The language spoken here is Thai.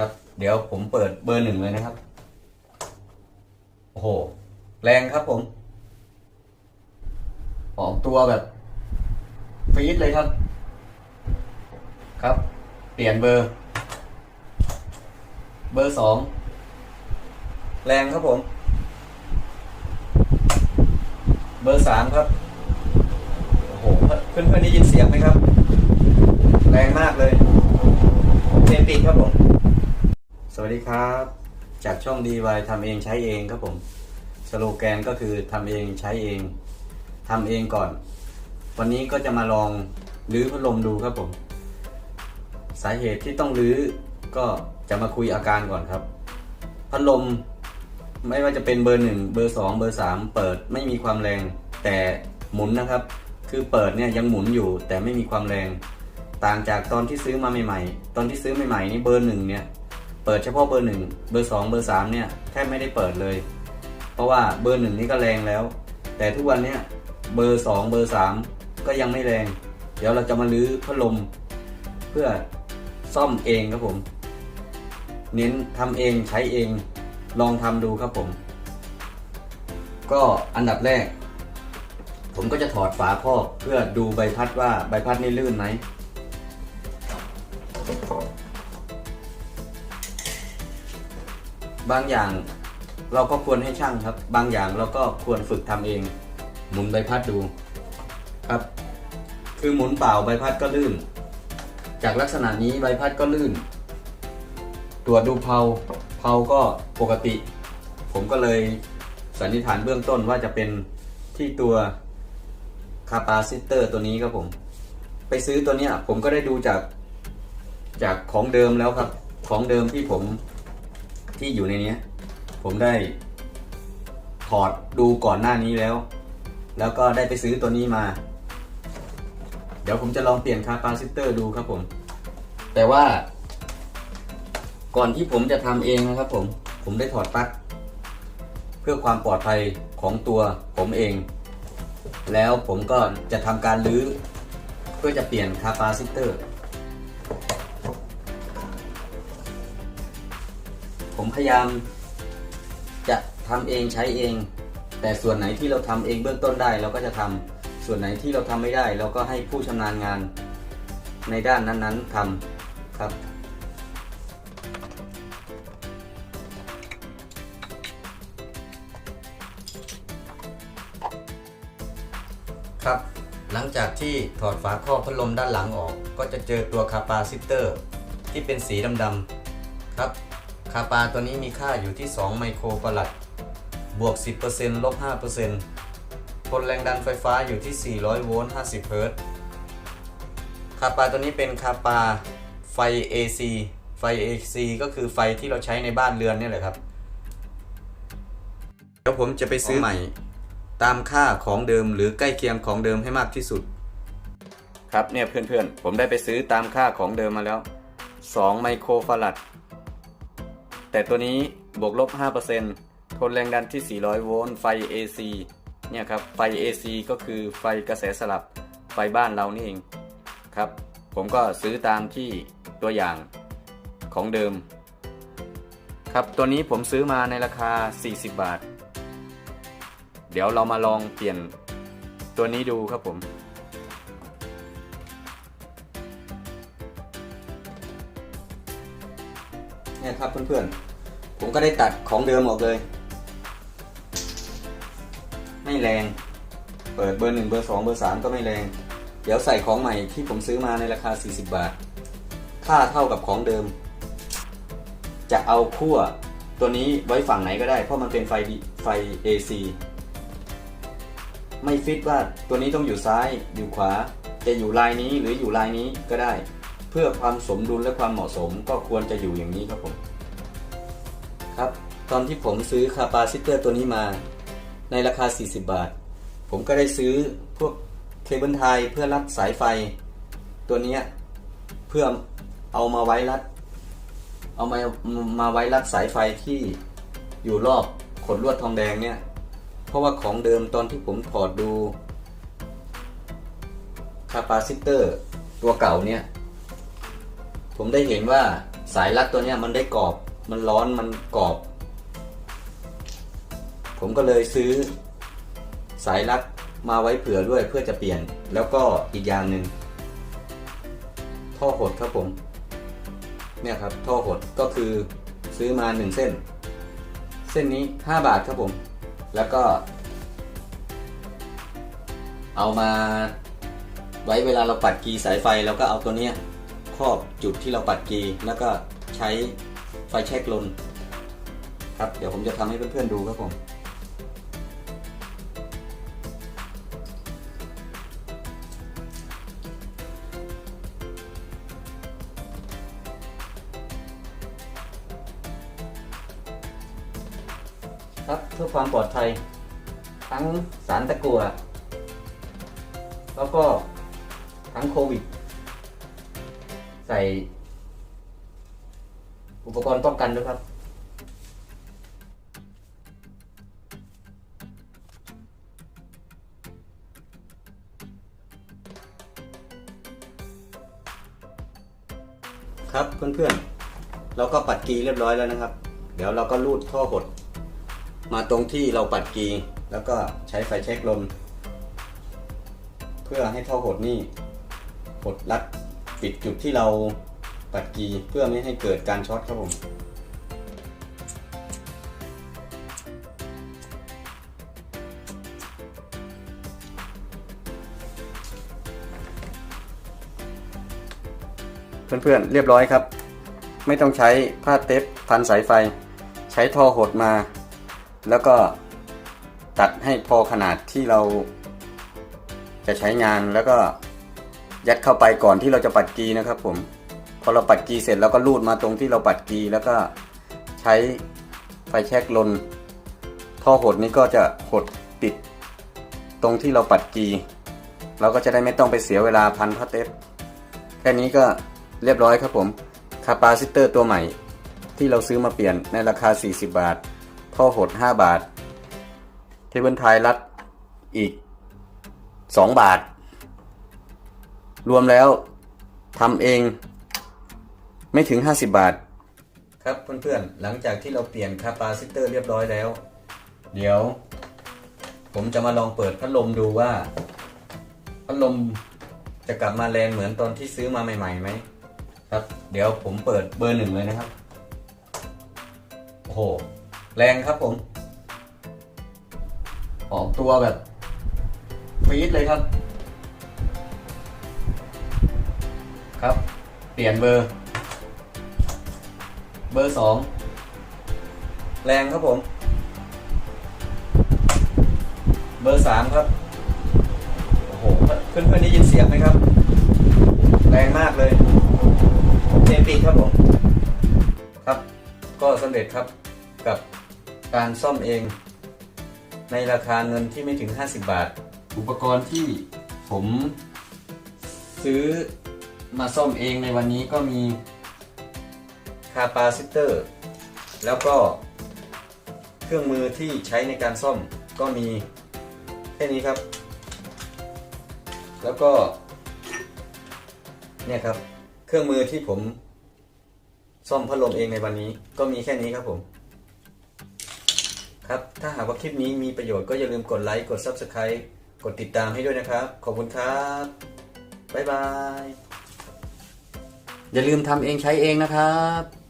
ครับ เดี๋ยวผมเปิดเบอร์หนึ่งเลยนะครับ โอ้โห แรงครับผมออกตัวแบบฟีดเลยครับ ครับ เปลี่ยนเบอร์ เบอร์สองแรงครับผม เบอร์สามครับ โอ้โห เพื่อนๆได้ยินเสียงไหมครับ แรงมากเลยเทนปิดครับผม สวัสดีครับ จากช่อง DY ทำเองใช้เองครับผมสโลแกนก็คือทำเองใช้เองทำเองก่อน วันนี้ก็จะมาลองรื้อพัดลมดูครับผม สาเหตุที่ต้องรื้อก็จะมาคุยอาการก่อนครับ พัดลมไม่ว่าจะเป็นเบอร์หนึ่งเบอร์สองเบอร์สามเปิดไม่มีความแรง แต่หมุนนะครับ คือเปิดเนี่ยยังหมุนอยู่แต่ไม่มีความแรง ต่างจากตอนที่ซื้อมาใหม่ ๆ ตอนที่ซื้อใหม่ๆนี่เบอร์หนึ่งเนี่ย เปิดเฉพาะเบอร์หนึ่งเบอร์สองเบอร์สามเนี่ยแทบไม่ได้เปิดเลย เพราะว่าเบอร์หนึ่งนี่ก็แรงแล้ว แต่ทุกวันเนี้ยเบอร์สองเบอร์สามก็ยังไม่แรง เดี๋ยวเราจะมาลื้อพัดลม เพื่อซ่อมเองครับผม เน้นทำเองใช้เองลองทำดูครับผม ก็อันดับแรก ผมก็จะถอดฝาครอบเพื่อดูใบพัดว่าใบพัดนี่ลื่นไหม บางอย่างเราก็ควรให้ช่างครับ บางอย่างเราก็ควรฝึกทำเอง หมุนใบพัดดูครับ คือหมุนเปล่าใบพัดก็ลื่น จากลักษณะนี้ใบพัดก็ลื่น ตรวจดูเพาเพาก็ปกติ ผมก็เลยสันนิษฐานเบื้องต้นว่าจะเป็นที่ตัวคาปาซิเตอร์ตัวนี้ครับผม ไปซื้อตัวเนี้ยผมก็ได้ดูจากจากของเดิมแล้วครับ ของเดิมที่ผม ที่อยู่ในนี้ผมได้ถอดดูก่อนหน้านี้แล้ว แล้วก็ได้ไปซื้อตัวนี้มา เดี๋ยวผมจะลองเปลี่ยนคาปาซิเตอร์ดูครับผม แต่ว่า ก่อนที่ผมจะทำเองนะครับผม ผมได้ถอดปลั๊กเพื่อความปลอดภัยของตัวผมเอง แล้วผมก็จะทำการรื้อเพื่อจะเปลี่ยนคาปาซิเตอร์ ผมพยายาม จะทำเองใช้เอง แต่ส่วนไหนที่เราทำเองเบื้องต้นได้เราก็จะทำส่วนไหนที่เราทำไม่ได้ เราก็ให้ผู้ชำนาญงานในด้านนั้นๆทำครับครับหลังจากที่ถอดฝาครอบพัดลมด้านหลังออก ก็จะเจอตัวคาปาซิเตอร์ ที่เป็นสีดำๆครับาปาตัวนี้มีค่าอยู่ที่ 2 ไมโครฟารัดบวก 10%ลบ5%ทนแรงดันไฟฟ้าอยู่ที่ 400 โวลต์ 50 เฮิรตซ์คาปาตัวนี้เป็นคาปาไฟ AC ไฟ AC ก็คือไฟที่เราใช้ในบ้านเรือนนี่แหละครับ เดี๋ยวผมจะไปซื้อใหม่ ตามค่าของเดิมหรือใกล้เคียงของเดิมให้มากที่สุด ครับเนี่ยเพื่อนๆ ผมได้ไปซื้อตามค่าของเดิมมาแล้ว 2 ไมโครฟารัด แต่ตัวนี้บวกลบ 5%ทนแรงดันที่ 400 โวลต์ ไฟ AC เนี่ยครับ ไฟ AC ก็คือไฟกระแสสลับ ไฟบ้านเรานี่เองครับ ผมก็ซื้อตามที่ตัวอย่างของเดิม ครับ ตัวนี้ผมซื้อมาในราคา 40 บาท เดี๋ยวเรามาลองเปลี่ยนตัวนี้ดูครับผม เนี่ยครับเพื่อนๆ ผมก็ได้ตัดของเดิมออกเลย ไม่แรง เปิดเบอร์หนึ่งเบอร์สองเบอร์สามก็ไม่แรง เดี๋ยวใส่ของใหม่ที่ผมซื้อมาในราคา 40 บาท ค่าเท่ากับของเดิม จะเอาขั้วตัวนี้ไว้ฝั่งไหนก็ได้ เพราะมันเป็นไฟไฟ AC ไม่ฟิตว่าตัวนี้ต้องอยู่ซ้ายอยู่ขวา จะอยู่ลายนี้หรืออยู่ลายนี้ก็ได้ เพื่อความสมดุลและความเหมาะสมก็ควรจะอยู่อย่างนี้ครับผม ครับ ตอนที่ผมซื้อคาปาซิเตอร์ตัวนี้มา ในราคา 40 บาท ผมก็ได้ซื้อพวกเคเบิลไทยเพื่อรัดสายไฟ ตัวนี้เพื่อเอามาไว้รัด เอามามาไว้รัดสายไฟที่อยู่รอบขดลวดทองแดงเนี่ย เพราะว่าของเดิมตอนที่ผมถอดดูคาปาซิเตอร์ตัวเก่าเนี่ย ผมได้เห็นว่าสายรัดตัวเนี้ยมันได้กรอบ มันร้อนมันกรอบ ผมก็เลยซื้อสายรัดมาไว้เผื่อด้วยเพื่อจะเปลี่ยน แล้วก็อีกอย่างหนึ่งท่อหดครับผม เนี่ยครับท่อหดก็คือซื้อมาหนึ่งเส้น เส้นนี้ 5 บาทครับผม แล้วก็ เอามาไว้เวลาเราปัดกีสายไฟเราก็เอาตัวเนี้ย ครอบจุดที่เราปัดกีแล้วก็ใช้ไฟแช็กลนครับ เดี๋ยวผมจะทำให้เพื่อนๆดูครับผมครับเพื่อความปลอดภัย ทั้งสารตะกั่วแล้วก็ทั้งโควิด ใส่ อุปกรณ์ป้องกันด้วยครับ ครับเพื่อนๆ เราก็ปัดกีเรียบร้อยแล้วนะครับ เดี๋ยวเราก็รูดท่อหด มาตรงที่เราปัดกีแล้วก็ใช้ไฟเช็คลม เพื่อให้ท่อหดนี่หดรัด ปิดจุดที่เราปัดกีเพื่อไม่ให้เกิดการช็อตครับผมเพื่อนๆเรียบร้อยครับ ไม่ต้องใช้ผ้าเทปพันสายไฟ ใช้ท่อหดมา แล้วก็ตัดให้พอขนาดที่เราจะใช้งานแล้วก็ ยัดเข้าไปก่อนที่เราจะปัดกีนะครับผมพอเราปัดกีเสร็จแล้วก็ลูดมาตรงที่เราปัดกีแล้วก็ใช้ไฟแช็กลน ท่อหดนี้ก็จะหดปิด ตรงที่เราปัดกีเราก็จะได้ไม่ต้องไปเสียเวลาพันผ้าเทปแค่นี้ก็เรียบร้อยครับผมคาปาซิเตอร์ตัวใหม่ ที่เราซื้อมาเปลี่ยนในราคา 40 บาท ท่อหด 5 บาท เทเบิลไทยรัดอีก 2 บาท รวมแล้วทำเองไม่ถึง 50 บาท ครับเพื่อนๆ หลังจากที่เราเปลี่ยนคาปาซิเตอร์เรียบร้อยแล้ว เดี๋ยว ผมจะมาลองเปิดพัดลมดูว่า พัดลมจะกลับมาแรงเหมือนตอนที่ซื้อมาใหม่ๆไหมครับ เดี๋ยวผมเปิดเบอร์หนึ่งเลยนะครับ โอ้โห แรงครับผมออกตัวแบบฟีดเลยครับ ครับ เปลี่ยนเบอร์ เบอร์สองแรงครับผม เบอร์สามครับ โอ้โห เพื่อนๆได้ยินเสียงไหมครับ แรงมากเลยเทปิดครับผม ครับ ก็สำเร็จครับกับการซ่อมเอง ในราคาเงินที่ไม่ถึง 50 บาท อุปกรณ์ที่ผมซื้อ มาซ่อมเองในวันนี้ก็มีคาปาซิเตอร์ แล้วก็เครื่องมือที่ใช้ในการซ่อมก็มีแค่นี้ครับ แล้วก็เนี่ยครับ เครื่องมือที่ผมซ่อมพัดลมเองในวันนี้ก็มีแค่นี้ครับผม ครับ ถ้าหากว่าคลิปนี้มีประโยชน์ก็อย่าลืมกดไลค์ กด Subscribe กดติดตามให้ด้วยนะครับ ขอบคุณครับ บ๊ายบาย อย่าลืมทำเองใช้เองนะครับ